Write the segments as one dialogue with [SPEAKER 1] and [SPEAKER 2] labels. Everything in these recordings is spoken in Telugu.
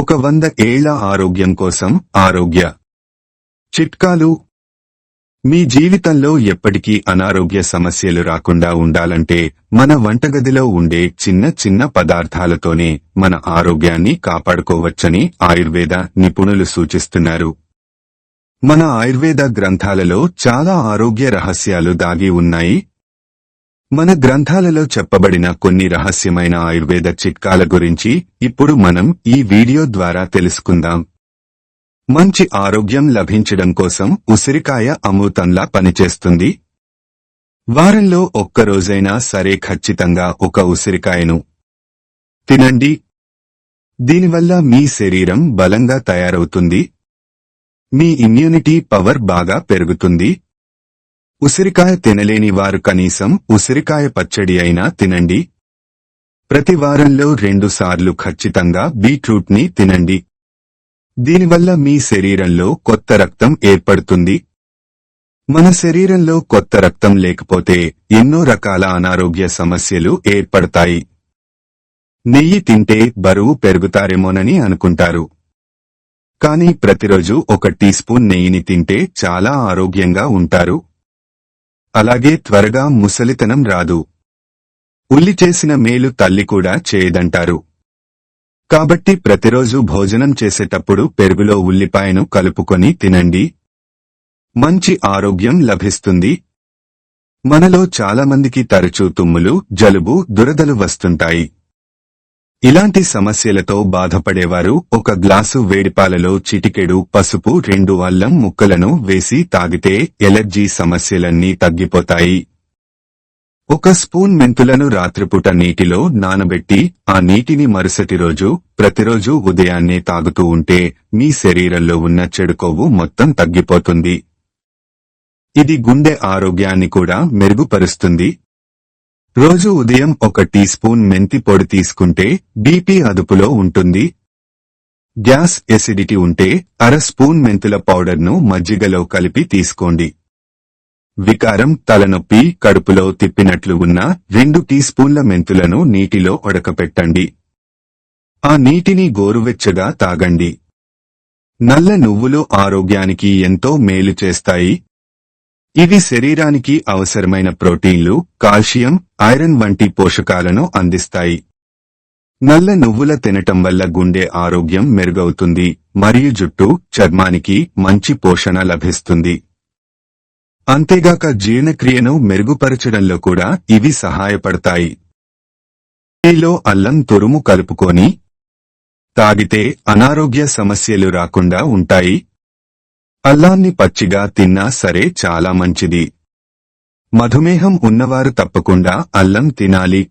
[SPEAKER 1] ఒక వంద ఏళ్ళ ఆరోగ్యం కోసం ఆరోగ్య చిట్కాలు. మీ జీవితంలో ఎప్పటికీ అనారోగ్య సమస్యలు రాకుండా ఉండాలంటే మన వంటగదిలో ఉండే చిన్న చిన్న పదార్థాలతోనే మన ఆరోగ్యాన్ని కాపాడుకోవచ్చని ఆయుర్వేద నిపుణులు సూచిస్తున్నారు. మన ఆయుర్వేద గ్రంథాలలో చాలా ఆరోగ్య రహస్యాలు దాగి ఉన్నాయి. మన గ్రంథాలలో చెప్పబడిన కొన్ని రహస్యమైన ఆయుర్వేద చిట్కాల గురించి ఇప్పుడు మనం ఈ వీడియో ద్వారా తెలుసుకుందాం. మంచి ఆరోగ్యం లభించడం కోసం ఉసిరికాయ అమృతంలా పనిచేస్తుంది. వారంలో ఒక్కరోజైనా సరే ఖచ్చితంగా ఒక ఉసిరికాయను తినండి. దీనివల్ల మీ శరీరం బలంగా తయారవుతుంది. మీ ఇమ్యూనిటీ పవర్ బాగా పెరుగుతుంది. ఉసిరికాయ తినలేని వారు కనీసం ఉసిరికాయ పచ్చడి అయినా తినండి. ప్రతి వారంలో రెండుసార్లు ఖచ్చితంగా బీట్రూట్ని తినండి. దీనివల్ల మీ శరీరంలో కొత్త రక్తం ఏర్పడుతుంది. మన శరీరంలో కొత్త రక్తం లేకపోతే ఎన్నో రకాల అనారోగ్య సమస్యలు ఏర్పడతాయి. నెయ్యి తింటే బరువు పెరుగుతారేమోనని అనుకుంటారు. కానీ ప్రతిరోజు ఒక టీ స్పూన్ నెయ్యిని తింటే చాలా ఆరోగ్యంగా ఉంటారు. అలాగే త్వరగా ముసలితనం రాదు. ఉల్లి చేసిన మేలు తల్లి కూడా చేయదంటారు. కాబట్టి ప్రతిరోజు భోజనం చేసేటప్పుడు పెరుగులో ఉల్లిపాయను కలుపుకొని తినండి. మంచి ఆరోగ్యం లభిస్తుంది. మనలో చాలామందికి తరచూ తుమ్ములు జలుబు దురదలు వస్తుంటాయి. ఇలాంటి సమస్యలతో బాధపడేవారు ఒక గ్లాసు వేడిపాలలో చిటికెడు పసుపు రెండు అల్లం ముక్కలను వేసి తాగితే ఎలర్జీ సమస్యలన్నీ తగ్గిపోతాయి. ఒక స్పూన్ మెంతులను రాత్రిపూట నీటిలో నానబెట్టి ఆ నీటిని మరుసటి రోజు ప్రతిరోజు ఉదయాన్నే తాగుతూ ఉంటే మీ శరీరంలో ఉన్న చెడు కొవ్వు మొత్తం తగ్గిపోతుంది. ఇది గుండె ఆరోగ్యాన్ని కూడా మెరుగుపరుస్తుంది. రోజు ఉదయం ఒక టీ స్పూన్ మెంతి పొడి తీసుకుంటే బీపీ అదుపులో ఉంటుంది. గ్యాస్ ఎసిడిటీ ఉంటే అర స్పూన్ మెంతుల పౌడర్ను మజ్జిగలో కలిపి తీసుకోండి. వికారం తలనొప్పి కడుపులో తిప్పినట్లు ఉన్న రెండు టీ స్పూన్ల మెంతులను నీటిలో ఉడకపెట్టండి. ఆ నీటిని గోరువెచ్చగా తాగండి. నల్ల నువ్వులు ఆరోగ్యానికి ఎంతో మేలు చేస్తాయి. ఇవి శరీరానికి అవసరమైన ప్రోటీన్లు కాల్షియం ఐరన్ వంటి పోషకాలను అందిస్తాయి. నల్ల నువ్వుల తినటం వల్ల గుండె ఆరోగ్యం మెరుగవుతుంది మరియు జుట్టు చర్మానికి మంచి పోషణ లభిస్తుంది. అంతేగాక జీర్ణక్రియను మెరుగుపరచడంలో కూడా ఇవి సహాయపడతాయి. టీలో అల్లం తురుము కలుపుకొని తాగితే అనారోగ్య సమస్యలు రాకుండా ఉంటాయి. అల్లాన్ని పచ్చిగా తిన్నా సరే చాలా మంచిది. మధుమేహం ఉన్నవారు తప్పకుండా అల్లం తినాలి.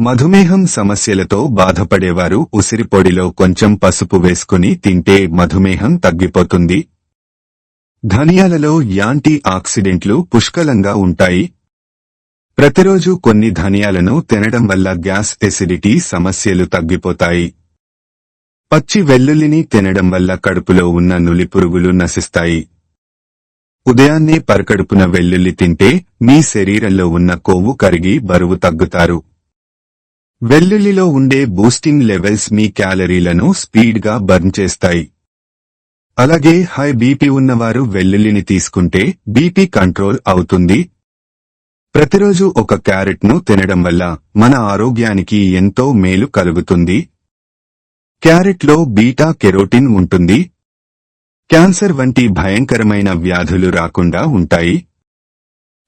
[SPEAKER 1] మధుమేహం సమస్యలతో బాధపడేవారు ఉసిరిపొడిలో కొంచెం పసుపు వేసుకుని తింటే మధుమేహం తగ్గిపోతుంది. ధనియాలలో యాంటీ ఆక్సిడెంట్లు పుష్కలంగా ఉంటాయి. ప్రతిరోజు కొన్ని ధనియాలను తినడం వల్ల గ్యాస్ ఎసిడిటీ సమస్యలు తగ్గిపోతాయి. పచ్చి వెల్లుల్లిని తినడం వల్ల కడుపులో ఉన్న నులి పురుగులు నశిస్తాయి. ఉదయాన్నే పరకడుపున వెల్లుల్లి తింటే మీ శరీరంలో ఉన్న కొవ్వు కరిగి బరువు తగ్గుతారు. వెల్లుల్లిలో ఉండే బూస్టింగ్ లెవెల్స్ మీ క్యాలరీలను స్పీడ్గా బర్న్ చేస్తాయి. అలాగే హై బీపీ ఉన్నవారు వెల్లుల్లిని తీసుకుంటే బీపీ కంట్రోల్ అవుతుంది. ప్రతిరోజు ఒక క్యారెట్ను తినడం వల్ల మన ఆరోగ్యానికి ఎంతో మేలు కలుగుతుంది. క్యారెట్లో బీటా కెరోటిన్ ఉంటుంది. క్యాన్సర్ వంటి భయంకరమైన వ్యాధులు రాకుండా ఉంటాయి.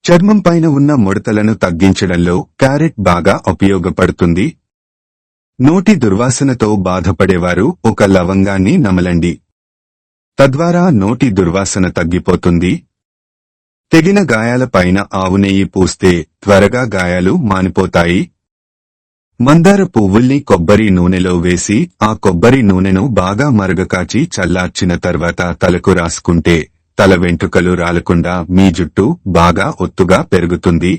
[SPEAKER 1] చర్మం పైన ఉన్న ముడతలను తగ్గించడంలో క్యారెట్ బాగా ఉపయోగపడుతుంది. నోటి దుర్వాసనతో బాధపడేవారు ఒక లవంగాన్ని నమలండి. తద్వారా నోటి దుర్వాసన తగ్గిపోతుంది. తెగిన గాయాలపైన ఆవు నెయ్యి పూస్తే త్వరగా గాయాలు మానిపోతాయి. మందార పువ్వుల్ని కొబ్బరి నూనెలో వేసి ఆ కొబ్బరి నూనెను బాగా మరగకాచి చల్లార్చిన తర్వాత తలకు రాసుకుంటే తల వెంట్రుకలు రాలకుండా మీ జుట్టు బాగా ఒత్తుగా పెరుగుతుంది.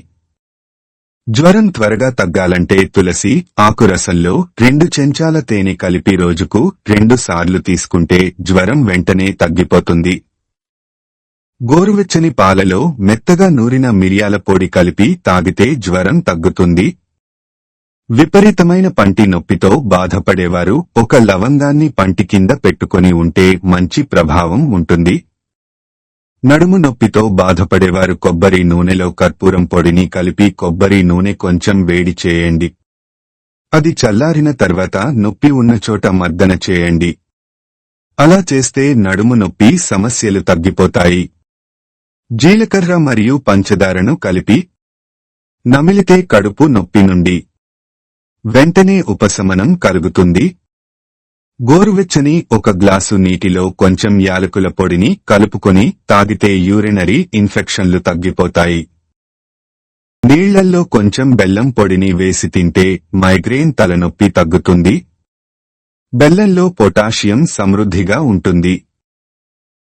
[SPEAKER 1] జ్వరం త్వరగా తగ్గాలంటే తులసి ఆకురసంలో రెండు చెంచాల తేనె కలిపి రోజుకు రెండు సార్లు తీసుకుంటే జ్వరం వెంటనే తగ్గిపోతుంది. గోరువెచ్చని పాలలో మెత్తగా నూరిన మిరియాల పొడి కలిపి తాగితే జ్వరం తగ్గుతుంది. విపరీతమైన పంటి నొప్పితో బాధపడేవారు ఒక లవంగాన్ని పంటి కింద పెట్టుకొని ఉంటే మంచి ప్రభావం ఉంటుంది. నడుము నొప్పితో బాధపడేవారు కొబ్బరి నూనెలో కర్పూరం పొడిని కలిపి కొబ్బరి నూనె కొంచెం వేడి చేయండి. అది చల్లారిన తర్వాత నొప్పి ఉన్న చోట మర్దన చేయండి. అలా చేస్తే నడుము నొప్పి సమస్యలు తగ్గిపోతాయి. జీలకర్ర మరియు పంచదారను కలిపి నమిలితే కడుపు నొప్పి నుండి వెంటనే ఉపశమనం కలుగుతుంది. గోరువెచ్చని ఒక గ్లాసు నీటిలో కొంచెం యాలకుల పొడిని కలుపుకొని తాగితే యూరినరీ ఇన్ఫెక్షన్లు తగ్గిపోతాయి. నీళ్ళల్లో కొంచెం బెల్లం పొడిని వేసి తింటే మైగ్రేన్ తలనొప్పి తగ్గుతుంది. బెల్లంలో పొటాషియం సమృద్ధిగా ఉంటుంది.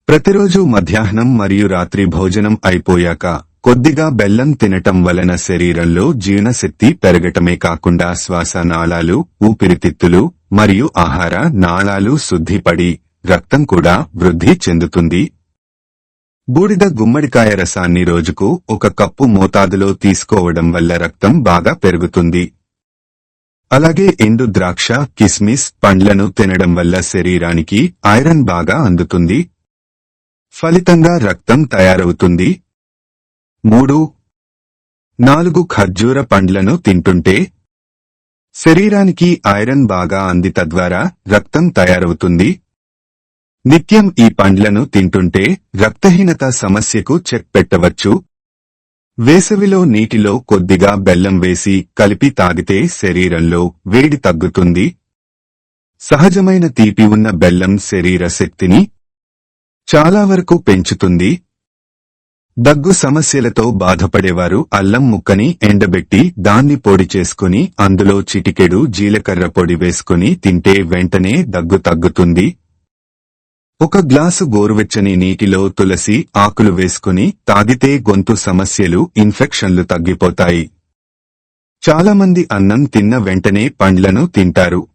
[SPEAKER 1] ప్రతిరోజు మధ్యాహ్నం మరియు రాత్రి భోజనం అయిపోయాక కొద్దిగా బెల్లం తినటం వలన శరీరంలో జీర్ణశక్తి పెరగటమే కాకుండా శ్వాస నాళాలు ఊపిరితిత్తులు మరియు ఆహార నాళాలు శుద్ధిపడి రక్తం కూడా వృద్ధి చెందుతుంది. బూడిద గుమ్మడికాయ రసాన్ని రోజుకు ఒక కప్పు మోతాదులో తీసుకోవడం వల్ల రక్తం బాగా పెరుగుతుంది. అలాగే ఎండు ద్రాక్ష కిస్మిస్ పండ్లను తినడం వల్ల శరీరానికి ఐరన్ బాగా అందుతుంది. ఫలితంగా రక్తం తయారవుతుంది. మూడు. నాలుగు ఖర్జూర పండ్లను తింటుంటే శరీరానికి ఐరన్ బాగా అంది తద్వారా రక్తం తయారవుతుంది. నిత్యం ఈ పండ్లను తింటుంటే రక్తహీనత సమస్యకు చెక్ పెట్టవచ్చు. వేసవిలో నీటిలో కొద్దిగా బెల్లం వేసి కలిపి తాగితే శరీరంలో వేడి తగ్గుతుంది. సహజమైన తీపి ఉన్న బెల్లం శరీర శక్తిని చాలా వరకు పెంచుతుంది. దగ్గు సమస్యలతో బాధపడేవారు అల్లం ముక్కని ఎండబెట్టి దాన్ని పొడి చేసుకుని అందులో చిటికెడు జీలకర్ర పొడి వేసుకుని తింటే వెంటనే దగ్గు తగ్గుతుంది. ఒక గ్లాసు గోరువెచ్చని నీటిలో తులసి ఆకులు వేసుకుని తాగితే గొంతు సమస్యలు ఇన్ఫెక్షన్లు తగ్గిపోతాయి. చాలామంది అన్నం తిన్న వెంటనే పండ్లను తింటారు.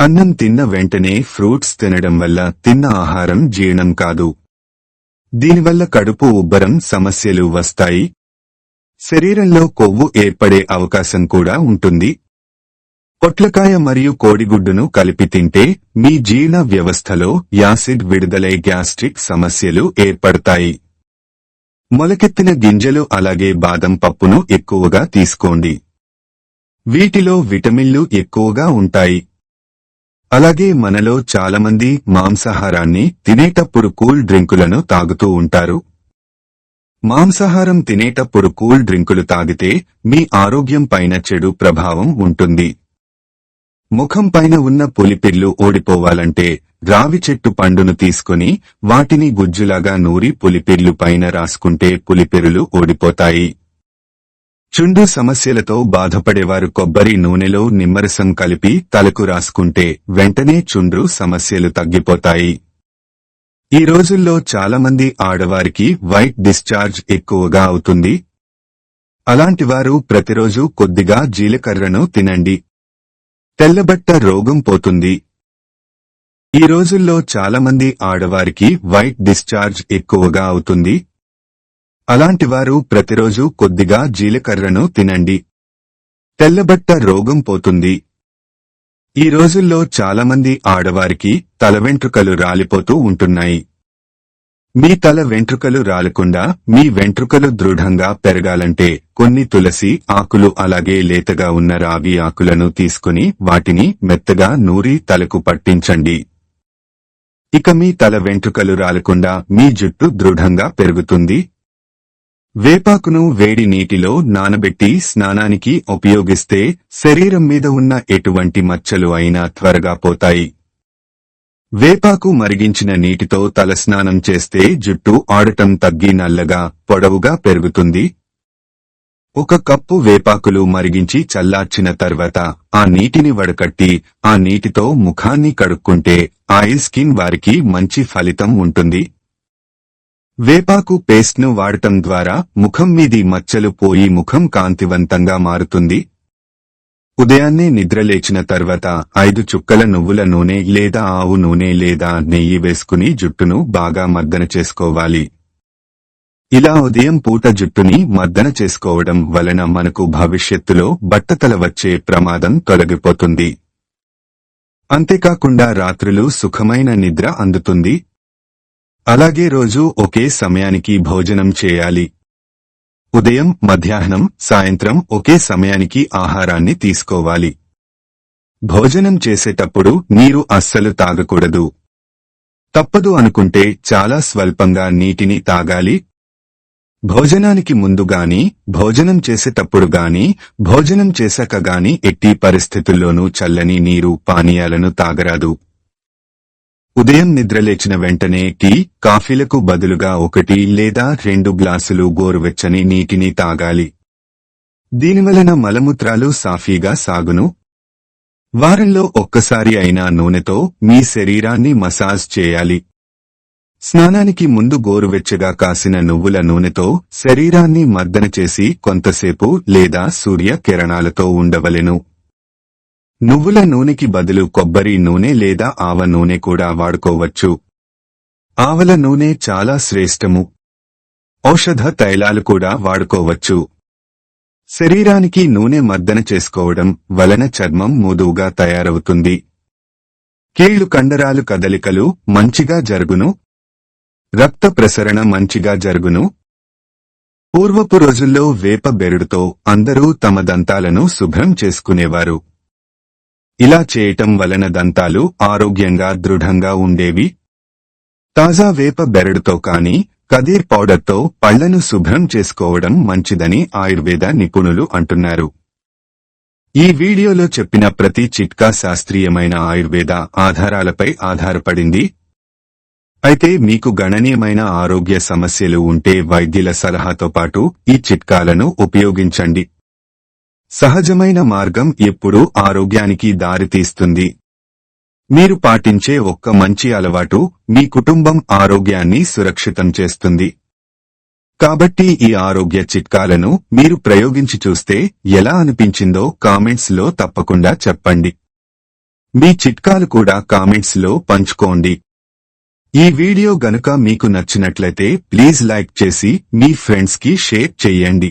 [SPEAKER 1] అన్నం తిన్న వెంటనే ఫ్రూట్స్ తినడం వల్ల తిన్న ఆహారం జీర్ణం కాదు. దీనివల్ల కడుపు ఉబ్బరం సమస్యలు వస్తాయి. శరీరంలో కొవ్వు ఏర్పడే అవకాశం కూడా ఉంటుంది. పొట్లకాయ మరియు కోడిగుడ్డును కలిపి తింటే మీ జీర్ణ వ్యవస్థలో యాసిడ్ విడుదలై గ్యాస్ట్రిక్ సమస్యలు ఏర్పడతాయి. మొలకెత్తిన గింజలు అలాగే బాదం పప్పును ఎక్కువగా తీసుకోండి. వీటిలో విటమిన్లు ఎక్కువగా ఉంటాయి. అలాగే మనలో చాలామంది మాంసాహారాన్ని తినేటప్పుడు కూల్ డ్రింకులను తాగుతూ ఉంటారు. మాంసాహారం తినేటప్పుడు కూల్ డ్రింకులు తాగితే మీ ఆరోగ్యం పైన చెడు ప్రభావం ఉంటుంది. ముఖం పైన ఉన్న పులిపిర్లు ఓడిపోవాలంటే రావి చెట్టు పండును తీసుకుని వాటిని గుజ్జులాగా నూరి పులిపిర్లు పైన రాసుకుంటే పులిపిరులు ఓడిపోతాయి చుండు సమస్యలతో బాధపడేవారు కొబ్బరి నూనెలో నిమ్మరసం కలిపి తలకు రాసుకుంటే వెంటనే చుండ్రు సమస్యలు తగ్గిపోతాయి. ఈ రోజుల్లో చాలామంది ఆడవారికి వైట్ డిశ్చార్జ్ ఎక్కువగా అవుతుంది. అలాంటివారు ప్రతిరోజు కొద్దిగా జీలకర్రను తినండి. తెల్లబట్ట రోగం పోతుంది. ఈ రోజుల్లో చాలామంది ఆడవారికి వైట్ డిశ్చార్జ్ ఎక్కువగా అవుతుంది. అలాంటివారు ప్రతిరోజు కొద్దిగా జీలకర్రను తినండి. తెల్లబట్ట రోగం పోతుంది. ఈ రోజుల్లో చాలామంది ఆడవారికి తల వెంట్రుకలు రాలిపోతూ ఉంటున్నాయి. మీ తల వెంట్రుకలు రాలకుండా మీ వెంట్రుకలు దృఢంగా పెరగాలంటే కొన్ని తులసి ఆకులు అలాగే లేతగా ఉన్న రావి ఆకులను తీసుకుని వాటిని మెత్తగా నూరి తలకు పట్టించండి. ఇక మీ తల వెంట్రుకలు రాలకుండా మీ జుట్టు దృఢంగా పెరుగుతుంది. వేపాకును వేడి నీటిలో నానబెట్టి స్నానానికి ఉపయోగిస్తే శరీరం మీద ఉన్న ఎటువంటి మచ్చలు అయినా త్వరగా పోతాయి. వేపాకు మరిగించిన నీటితో తలస్నానం చేస్తే జుట్టు ఆడటం తగ్గి నల్లగా పొడవుగా పెరుగుతుంది. ఒక కప్పు వేపాకులు మరిగించి చల్లార్చిన తర్వాత ఆ నీటిని వడకట్టి ఆ నీటితో ముఖాన్ని కడుక్కుంటే ఆయిల్ స్కిన్ వారికి మంచి ఫలితం ఉంటుంది. వేపాకు పేస్ట్ను వాడటం ద్వారా ముఖం మీది మచ్చలు పోయి ముఖం కాంతివంతంగా మారుతుంది. ఉదయాన్నే నిద్రలేచిన తర్వాత ఐదు చుక్కల నువ్వుల నూనె లేదా ఆవు నూనె లేదా నెయ్యి వేసుకుని జుట్టును బాగా మర్దన చేసుకోవాలి. ఇలా ఉదయం పూట జుట్టుని మర్దన చేసుకోవడం వలన మనకు భవిష్యత్తులో బట్టతల వచ్చే ప్రమాదం తొలగిపోతుంది. అంతేకాకుండా రాత్రులు సుఖమైన నిద్ర అందుతుంది. అలాగే రోజు ఒకే సమయానికి భోజనం చేయాలి. ఉదయం మధ్యాహ్నం సాయంత్రం ఒకే సమయానికి ఆహారాన్ని తీసుకోవాలి. భోజనం చేసేటప్పుడు నీరు అస్సలు తాగకూడదు. తప్పదు అనుకుంటే చాలా స్వల్పంగా నీటిని తాగాలి. భోజనానికి ముందు గాని భోజనం చేసేటప్పుడు గాని భోజనం చేశాక గాని ఎట్టి పరిస్థితుల్లోనూ చల్లని నీరు పానీయాలను తాగరాదు. ఉదయం నిద్రలేచిన వెంటనే టీ కాఫీలకు బదులుగా ఒకటి లేదా రెండు గ్లాసులు గోరువెచ్చని నీటిని తాగాలి. దీనివలన మలమూత్రాలు సాఫీగా సాగును. వారంలో ఒక్కసారి అయినా నూనెతో మీ శరీరాన్ని మసాజ్ చేయాలి. స్నానానికి ముందు గోరువెచ్చగా కాసిన నువ్వుల నూనెతో శరీరాన్ని మర్దన చేసి కొంతసేపు లేదా సూర్య కిరణాలతో ఉండవలెను. నువ్వుల నూనెకి బదులు కొబ్బరి నూనె లేదా ఆవ నూనె కూడా వాడుకోవచ్చు. ఆవల నూనె చాలా శ్రేష్టము. ఔషధ తైలాలు కూడా వాడుకోవచ్చు. శరీరానికి నూనె మర్దన చేసుకోవడం వలన చర్మం మృదువుగా తయారవుతుంది. కీళ్ళు కండరాలు కదలికలు మంచిగా జరుగును. రక్త ప్రసరణ మంచిగా జరుగును. పూర్వపు రోజుల్లో వేప బెరుడుతో అందరూ తమ దంతాలను శుభ్రం చేసుకునేవారు. ఇలా చేయటం వలన దంతాలు ఆరోగ్యంగా దృఢంగా ఉండేవి. తాజా వేప బెరడుతో కాని కదీర్ పౌడర్తో పళ్ళను శుభ్రం చేసుకోవడం మంచిదని ఆయుర్వేద నిపుణులు అంటున్నారు. ఈ వీడియోలో చెప్పిన ప్రతి చిట్కా శాస్త్రీయమైన ఆయుర్వేద ఆధారాలపై ఆధారపడింది. అయితే మీకు గణనీయమైన ఆరోగ్య సమస్యలు ఉంటే వైద్యుల సలహాతో పాటు ఈ చిట్కాలను ఉపయోగించండి. సహజమైన మార్గం ఎప్పుడూ ఆరోగ్యానికి దారితీస్తుంది. మీరు పాటించే ఒక్క మంచి అలవాటు మీ కుటుంబం ఆరోగ్యాన్ని సురక్షితం చేస్తుంది. కాబట్టి ఈ ఆరోగ్య చిట్కాలను మీరు ప్రయోగించి చూస్తే ఎలా అనిపించిందో కామెంట్స్లో తప్పకుండా చెప్పండి. మీ చిట్కాలు కూడా కామెంట్స్లో పంచుకోండి. ఈ వీడియో గనుక మీకు నచ్చినట్లయితే ప్లీజ్ లైక్ చేసి మీ ఫ్రెండ్స్కి షేర్ చెయ్యండి